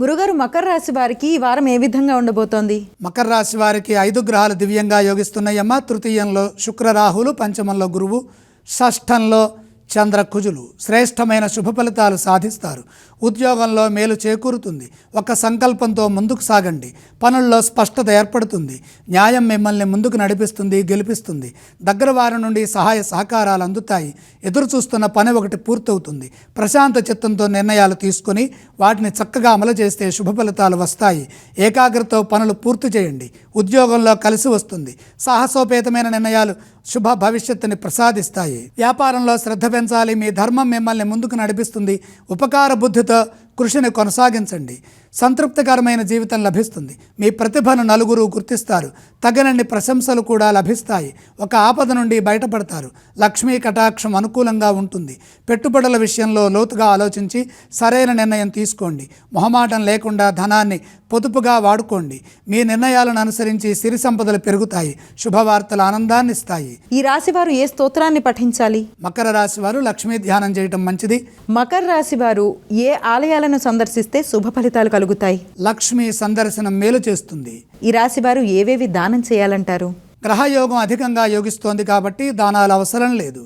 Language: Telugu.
గురుగారు మకర రాశి వారికి ఈ వారం ఏ విధంగా ఉండబోతోంది? మకర రాశి వారికి ఐదు గ్రహాలు దివ్యంగా యోగిస్తున్నాయమ్మ. తృతీయంలో శుక్ర రాహులు పంచమంలో గురువు షష్ఠంలో చంద్ర కుజులు శ్రేష్టమైన శుభ ఫలితాలు సాధిస్తారు. ఉద్యోగంలో మేలు చేకూరుతుంది. ఒక సంకల్పంతో ముందుకు సాగండి. పనుల్లో స్పష్టత ఏర్పడుతుంది. న్యాయం మిమ్మల్ని ముందుకు నడిపిస్తుంది గెలిపిస్తుంది. దగ్గర వారి నుండి సహాయ సహకారాలు అందుతాయి. ఎదురు చూస్తున్న పని ఒకటి పూర్తవుతుంది. ప్రశాంత చిత్తంతో నిర్ణయాలు తీసుకొని వాటిని చక్కగా అమలు చేస్తే శుభ ఫలితాలు వస్తాయి. ఏకాగ్రతతో పనులు పూర్తి చేయండి. ఉద్యోగంలో కలిసి వస్తుంది. సాహసోపేతమైన నిర్ణయాలు శుభ భవిష్యత్తుని ప్రసాదిస్తాయి. వ్యాపారంలో శ్రద్ధ పెంచాలి. మీ ధర్మం మిమ్మల్ని ముందుకు నడిపిస్తుంది. ఉపకార బుద్ధితో కృషిని కొనసాగించండి. సంతృప్తికరమైన జీవితం లభిస్తుంది. మీ ప్రతిభను నలుగురు గుర్తిస్తారు. తగినన్ని ప్రశంసలు కూడా లభిస్తాయి. ఒక ఆపద నుండి బయటపడతారు. లక్ష్మీ కటాక్షం అనుకూలంగా ఉంటుంది. పెట్టుబడుల విషయంలో లోతుగా ఆలోచించి సరైన నిర్ణయం తీసుకోండి. మొహమాటం లేకుండా ధనాన్ని పొదుపుగా వాడుకోండి. మీ నిర్ణయాలను అనుసరించి సిరి సంపదలు పెరుగుతాయి. శుభవార్తలు ఆనందాన్ని ఇస్తాయి. ఈ రాశి వారు ఏ స్తోత్రాన్ని పఠించాలి? మకర రాశి వారు లక్ష్మీ ధ్యానం చేయటం మంచిది. మకర రాశి వారు ఏ ఆలయాలను సందర్శిస్తే శుభ ఫలితాలు కలుగుతాయి. లక్ష్మి సందర్శనం మేలు చేస్తుంది. ఈ రాశి వారు ఏవేవి దానం చేయాలంటారు? గ్రహయోగం అధికంగా యోగిస్తోంది కాబట్టి దానాలు అవసరం లేదు.